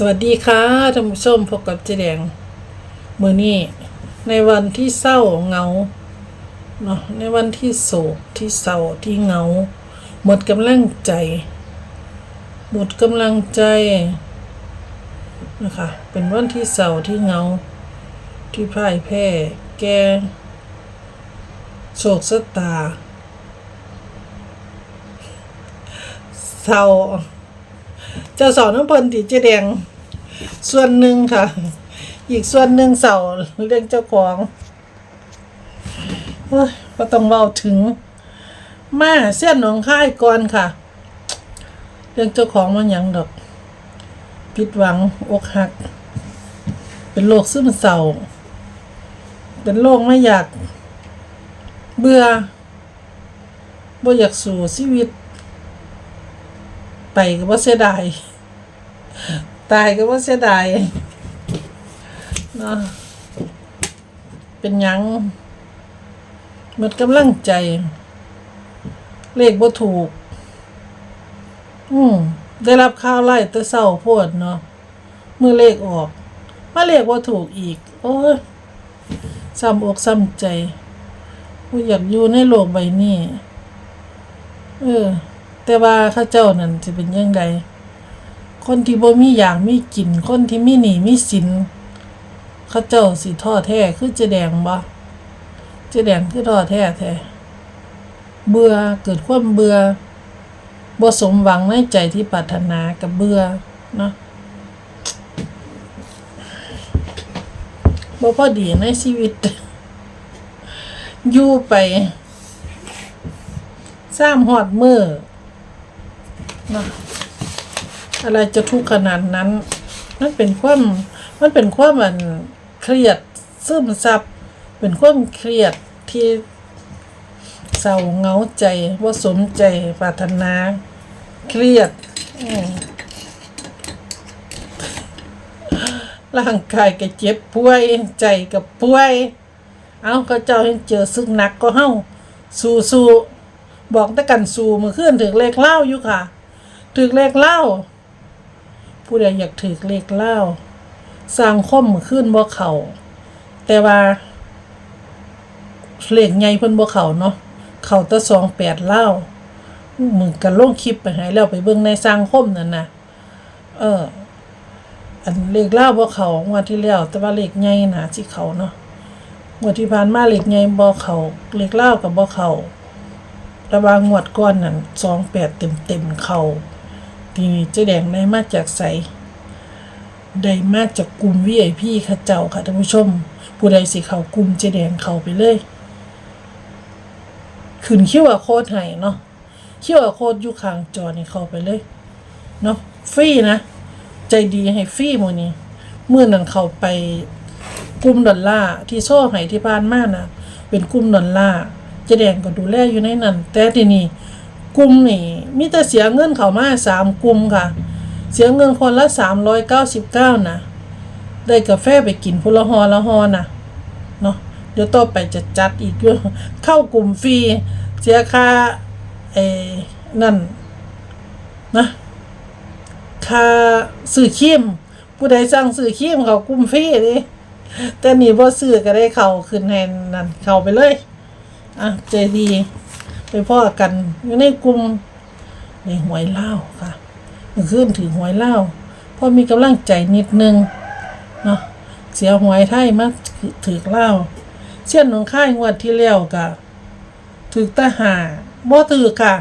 สวัสดีค่ะท่านผู้ชมพบกับเจแดงมือนี้ในวันที่เศร้าเหงาเนาะในวันที่โศกที่เศร้าที่เหงา หมดกำลังใจ หมดกำลังใจนะคะเป็นวันที่เศร้าที่เหงา ที่พ่ายแพ้แกโศกสตาเศร้า จะสอนน้ำเพลินติเจแดง ส่วนหนึ่งค่ะ อีกส่วนหนึ่งเสาเรื่องเจ้าของเฮ้ยก็ต้องเล่าถึง มาเส้นหนองค่ายก่อนค่ะ เรื่องเจ้าของมันยังดอกผิดหวังอกหัก เป็นโรคซึมเศร้า เป็นโรคไม่อยาก เบื่อบ่อยากสู่ชีวิต ไปก็ว่าเสียดาย ตายก็ว่าเสียดายเนาะเป็นยังหมดกำลังใจ เลขบ่ถูก อืมได้รับข่าวไล่แต่เศร้าโพดเนาะเมื่อเลขออกมาเลขว่าถูกอีก โอ้ยซ้ำอกซ้ำใจกูอยากอยู่ในโลกใบนี้ เออ แต่ว่าข้าเจ้านั่นจะเป็นยังไงคนที่บ่มีอย่างมีกิน คนที่มีหนี้มีสินข้าเจ้าสิท้อแท้คือเจแดงบ่เจแดงคือท้อแท้แท้เบื่อเกิดความเบื่อบ่สมหวังในใจที่ปรารถนากับเบื่อเนาะบ่พอดีในชีวิต อยู่ไปสร้างหอดมือ นะอะไรจะทุกข์ขนาดนั้น มันเป็นความมันเป็นความมันเครียดซึมซับเป็นความเครียดที่เศร้าเงาใจว่าสมใจปรารถนา เครียดร่างกายก็เจ็บป่วยใจก็ป่วย เอาก็เจ้าเห็นเจอซึ่งหนักก็เฮ้าสู้สู้ๆบอกแต่กันสู่มือขึ้นถึงเลขเล่าอยู่ค่ะ ถึงเลขเล่า ผู้ใดอยากถือเลขเล่าสร้างคมขึ้นบ่เขาแต่ว่าเลขใหญ่เพิ่นบ่เขาเนาะเขาตะสองแปดเล่ามือกันลงคลิปไปให้แล้วไปเบิ่งในสร้างคมนั่นนะเออ อันเลขเล่าบ่เขางวดที่แล้วแต่ว่าเลขใหญ่น่ะสิเขาเนาะงวดที่ผ่านมาเลขใหญ่บ่เขาเลขเล่ากับบ่เขาระวางงวดก้อนนั่นสองแปดเต็มเต็มเขา ทีนี้เจ๊แดงได้มาจากใสได้มาจากกลุ่มวีไอพีค่ะเจ้าค่ะท่านผู้ชม ผู้ใดสิเขากลุ่มเจ๊แดงเขาไปเลยขึ้นคิวอาโคดให้เนาะคิวอาโคดอยู่ข้างจอนี่เข้าไปเลยเนาะฟรีนะ ใจดีให้ฟรีหมนี้เมื่อนั้นเขาไปกลุ่มดอลลาร์ที่โซ่ให้ที่บ้านมากนะเป็นกลุ่มดอลลาร์เจแดงก็ดูแลอยู่ในนั้นแต่ทีนี้ กลุ่มนี่มีแต่เสียเงินเขามาสามกลุ่มค่ะ เสียเงินคนละสามร้อยเก้าสิบเก้านะ ได้กาแฟไปกินพุละหอละหอนะเนาะเดี๋ยวต่อไปจะจัดอีกด้วยเข้ากลุ่มฟรี เสียค่าเอ้นั่นนะค่าซื้อครีมผู้ใดสั่งซื้อครีมเขากลุ้มฟรีดิแต่นี่บ่ซื้อก็ได้เข้าขึ้นแทนนั่นเข้าไปเลย อะใจดี ไปพ่อกันอยู่ในกลุ่มในหวยเล่าค่ะมื่อคืนถือหวยเล่าวพอมีกำลังใจนิดนึงเนาะเสียหวยไทยมาถือเล่าเช่นหนองค่ายงวดที่แล้วก็ถือตาหาบ่ถือค่ะ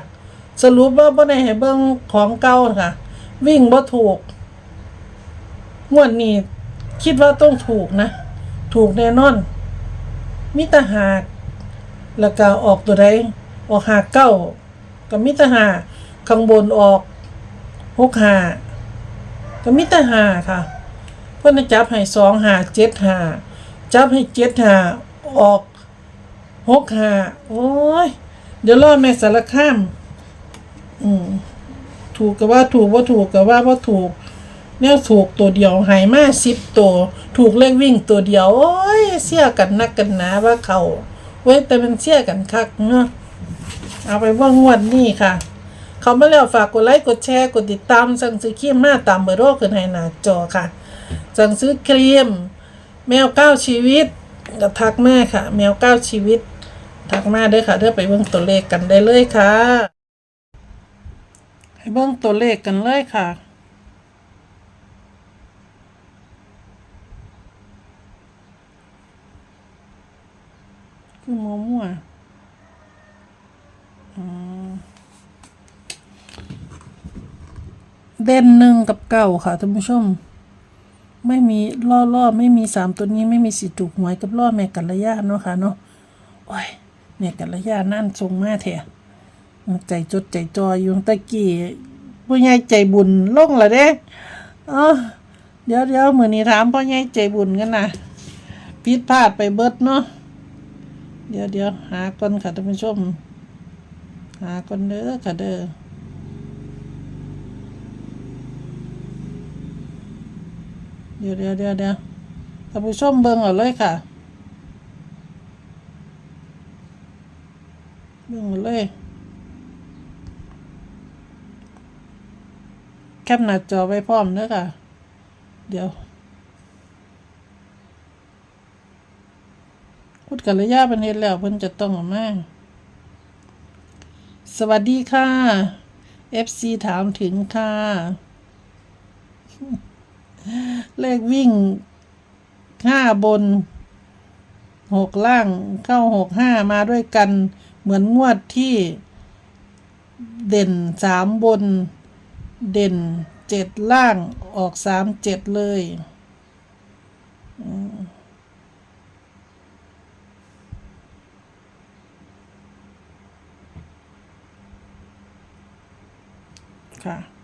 สรุปว่าบ่ได้ให้เบิ่งของเก่าค่ะ วิ่งบ่ถูกงวดนี้คิดว่าต้องถูกนะ ถูกแน่นอน มิตรหากแล้วก็ออกตัวใด ออกหาเก้ากับมิตรหาข้างบนออกหกหากับมิตรหาค่ะ เพื่อนจับให้สองหาเจ็ดหาจับให้เจ็ดหาออกหกหาโอ้ย เดี๋ยวรอแม่สารข้าม อืมถูกก็ว่าถูกว่าถูกก็ว่าว่าถูกเนี่ยถูกตัวเดียวหายมาสิบตัว ถูกเลขวิ่งตัวเดียว โอ้ย เสียกันนักกันนาว่าเขาเว้ยแต่มันเสียกันคักเนาะ เอาไปว่างวดนี่ค่ะ เขามาแล้วฝากกดไลค์กดแชร์กดติดตาม สั่งซื้อครีมมาตามเบอร์โทรขึ้นให้หน้าจอค่ะ สั่งซื้อครีม แมวเก้าชีวิตก็ทักแมาค่ะ แมวเก้าชีวิต ทักมาเด้อค่ะเด้อไปเบิ่งตัวเลขกันได้เลยค่ะ ให้เบิ่งตัวเลขกันเลยค่ะคือมัวมัวๆอืม เด่นหนึ่งกับเก่าค่ะท่านผู้ชม ไม่มีล่อล่อไม่มีสามตัวนี้ไม่มีสิถูกหวยกับล่อแม่กัลยาเนาะค่ะเนาะโอ้ยแม่กัลยานั่นทรงมาแท้ใจจดใจจออยู่ตะกี้ผู้ใหญ่ใจบุญลงละเด้อ๋อเดี๋ยวเดี๋ยวมือนี้ถามพ่อใหญ่ใจบุญกันนะผิดพลาดไปเบิดเนาะเดี๋ยวเดี๋ยวหาก่อนค่ะท่านผู้ชม หาก่อนเด้อค่ะเด้อ เดี๋ยวเดี๋ยวเดี๋ยวเดี๋ยวท่านผู้ชมเบิ่งเอาเลยค่ะ เบิ่งเอาเลย แคปหน้าจอไว้พร้อมเด้อค่ะ เดี๋ยวพูดกันระยะเป็นเฮ็ดแล้วเพิ่นจะต้องออกมาสวัสดีค่ะ FC ถามถึงค่ะ เลขวิ่งห้าบนหกล่างเข้าหกห้ามาด้วยกันเหมือนงวดที่เด่นสามบน เด่นเจ็ดล่างออกสามเจ็ดเลยค่ะ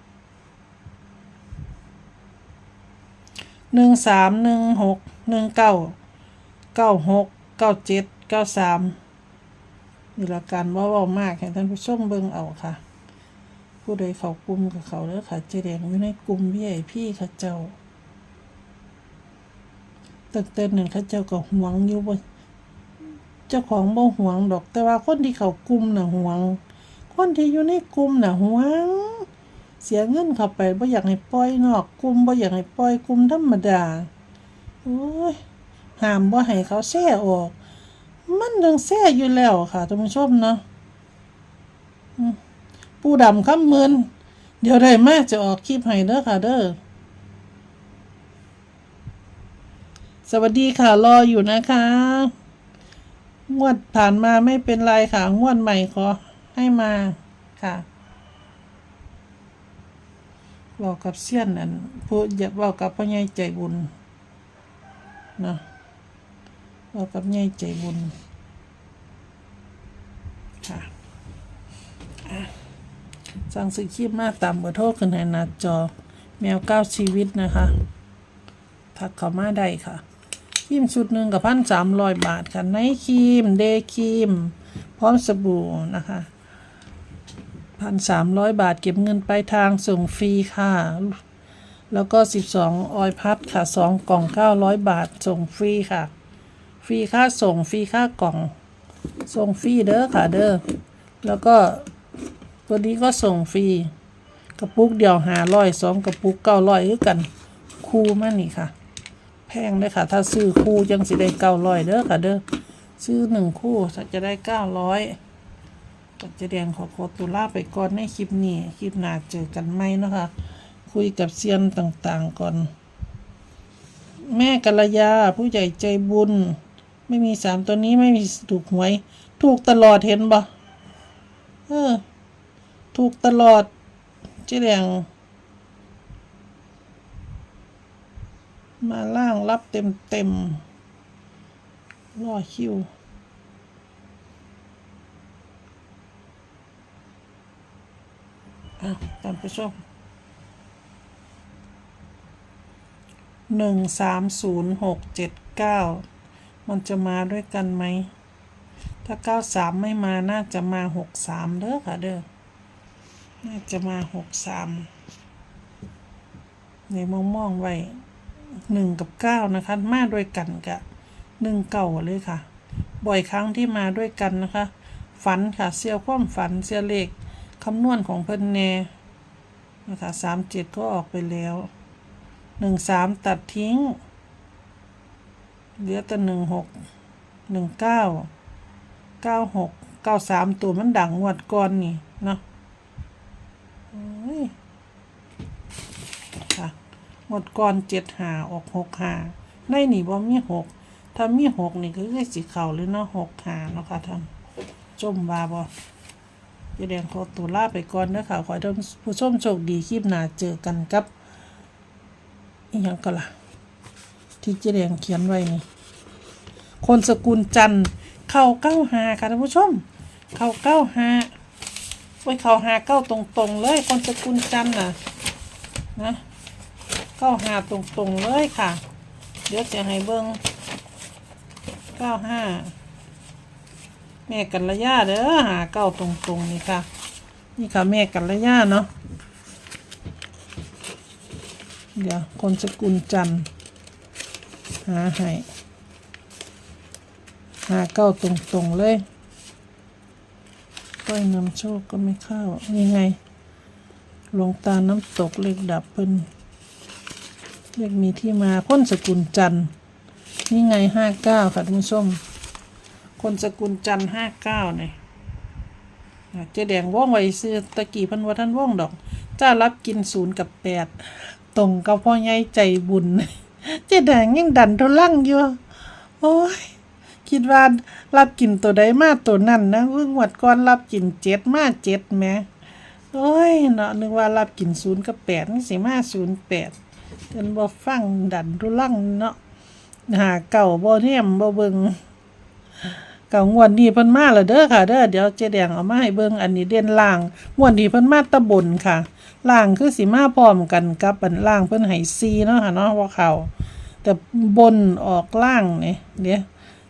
หนึ่งสามหนึ่งหกหนึ่งเก้าเก้าหกเก้าเจ็ดเก้าสามนี่ละการว่าว่ามากให้ท่านผู้ชมเบิ่งเอาค่ะ ผู้ใดเขากลุ่มกับเขาแล้วค่ะเจแดงอยู่ในกลุ่มพี่ไอพี่เขาเจ้าตึกเต้นหนึ่งขาเจ้าก็หวงอยู่บ่เจ้าของบ่หวงดอก แต่ว่าคนที่เขากลุ่มน่ะหวง คนที่อยู่ในกลุ่มน่ะหวง เสียเงินเข้าไปบ่อยากให้ปล่อยนอกกลุ่มบ่อยากให้ปล่อยกลุ่มธรรมดาโอ้ยห้ามบ่ให้เขาแซ่ออก มันยังแซ่อยู่แล้วค่ะท่านผู้ชมเนาะปูดำคำมืนเดี๋ยวได้มาจะออกคลิปให้เด้อค่ะเด้อสวัสดีค่ะ รออยู่นะคะ งวดผ่านมาไม่เป็นไรค่ะ งวดใหม่ขอให้มาค่ะ บอกกับเซียนนั่นผู้อย่าบอกกับพ่อใหญ่ใจบุญนะบอกกับใหญ่ใจบุญค่ะสั่งซื้อคลิปมาตามเบอร์โทรขึ้นในหน้าจอแมวเก้าชีวิตนะคะทักเข้ามาได้ค่ะครีมชุดหนึ่งกับพันสามร้อยบาทค่ะไนท์ครีม เดย์ครีม พร้อมสบู่นะคะ พันสามร้อยบาทเก็บเงินไปลายทางส่งฟรีค่ะ แล้วก็สิบสองออยพัดค่ะสองกล่องเก้าร้อยบาท ส่งฟรีค่ะ ฟรีค่าส่งฟรีค่ากล่อง ส่งฟรีเด้อค่ะเด้อ แล้วก็ตัวนี้ก็ส่งฟรี กระปุกเดียวหาร้อยสองกระปุกเก้าร้อยคือกัน คู่มานี่ค่ะ แพงเลยค่ะ ถ้าซื้อคู่จังสิได้เก้าร้อยเด้อค่ะเด้อ ซื้อหนึ่งคู่จะได้เก้าร้อย ก็จะแดงขอโคตุลาไปก่อนในคลิปนี้ คลิปหน้าเจอกันไหมนะคะ คุยกับเซียนต่างๆก่อน แม่กัลยาผู้ใหญ่ใจบุญ ไม่มีสามตัวนี้ไม่มีถูกหวย ถูกตลอดเห็นบ่เออ ถูกตลอดเจ๊แดงมาล่างรับเต็มเต็มๆรอคิว อะตามไปชมหนึ่งสามศูนย์หกเจ็ดเก้ามันจะมาด้วยกันไหม ถ้าเก้าสามไม่มาน่าจะมาหกสามเด้อค่ะเด้อ น่าจะมาหกสามในมองมองๆไว้หนึ่งกับเก้านะคะ มาด้วยกันกะหนึ่งเก่าเลยค่ะ บ่อยครั้งที่มาด้วยกันนะคะ ฝันค่ะ เสียวความฝันเสียเลข คำนวณของเพิ่นแน่นะคะสามเจ็ดก็ออกไปแล้วหนึ่งสามตัดทิ้ง เหลือแต่หนึ่งหกหนึ่งเก้าเก้าหกเก้าสามตัวมันดังงวดก่อนนี่เนาะโอ้ยค่ะงวดก่อนเจ็ดหาออกหกหาในนี่บ่มีหกถ้ามีหกนี่ก็คือสีเข่าเลยเนาะหกหาเนาะค่ะท่านจมว่าบ่ เจะแดงขอตัวลาไปก่อนเด้อค่ะ ขอให้ท่านผู้ชมโชคดีคลิปหน้าเจอกันกับอีหยังก็ล่ะ ที่เจแดงเขียนไว้นี่คนสกุลจันทร์เข้าเก้าหาค่ะท่านผู้ชม เข้าเก้าหาไว้เข้าหาเก้าตรงๆเลย คนสกุลจันทร์น่ะนะเก้าหาตรงๆเลยค่ะ เดี๋ยวจะให้เบิ้งเก้าห้า แม่กันระยะเด้อหาเก้าตรงๆนี่ค่ะ นี่ค่ะแม่กันระยะเนาะเดี๋ยวคนสกุลจันหาให้หาเก้าตรงๆเลยก้อยนำโชคก็ไม่เข้านี่ไงหลวงตาน้ำตกเลขดับเพิ่นเลขมีที่มาพ้นสกุลจันนี่ไงห้าเก้าค่ะท่านผู้ชม คนสกุลจันห้าเก้าเนี่ยเจ๊แดงว่องไว้ซื้อตะกี้พันว่าท่านว่องดอก จ้ารับกินศูนย์กับแปดตรงกับพ่อใหญ่ใจบุญ เจ๊แดงยังดันทุลังอยู่ โอ้ย คิดว่ารับกินตัวใดมาตัวนั่นนะเพิ่งหวดก่อนรับกินเจ็ดมาเจ็ดแม่โอ้ยเนาะนึกว่ารับกินศูนย์กับแปดนี่สิมาศูนย์แปดจนบ่ฟังดันทุลังเนาะหาเก่าบ่เนี่ยมบ่เบิง ก่างวดนี้เพิ่นมาแล้วเด้อค่ะเด้อเดี๋ยวเจ๊แดงเอามาให้เบิ่งอันนี้เด่นล่างงวดนี้เพิ่นมาตะบนค่ะล่างคือสิมาพร้อมกันกับอันล่างเพิ่นให้ซีเนาะค่ะเนาะว่าเขาแต่บนออกล่างนี่เดี๋ยว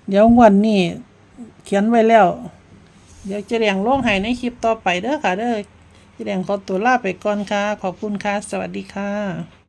เดี๋ยวงวันนี้เขียนไว้แล้ว เดี๋ยวเจแดงลงให้ในคลิปต่อไปเด้อค่ะเด้อเจแดงขอตัวลาไปก่อนค่ะ ขอบคุณค่ะ สวัสดีค่ะ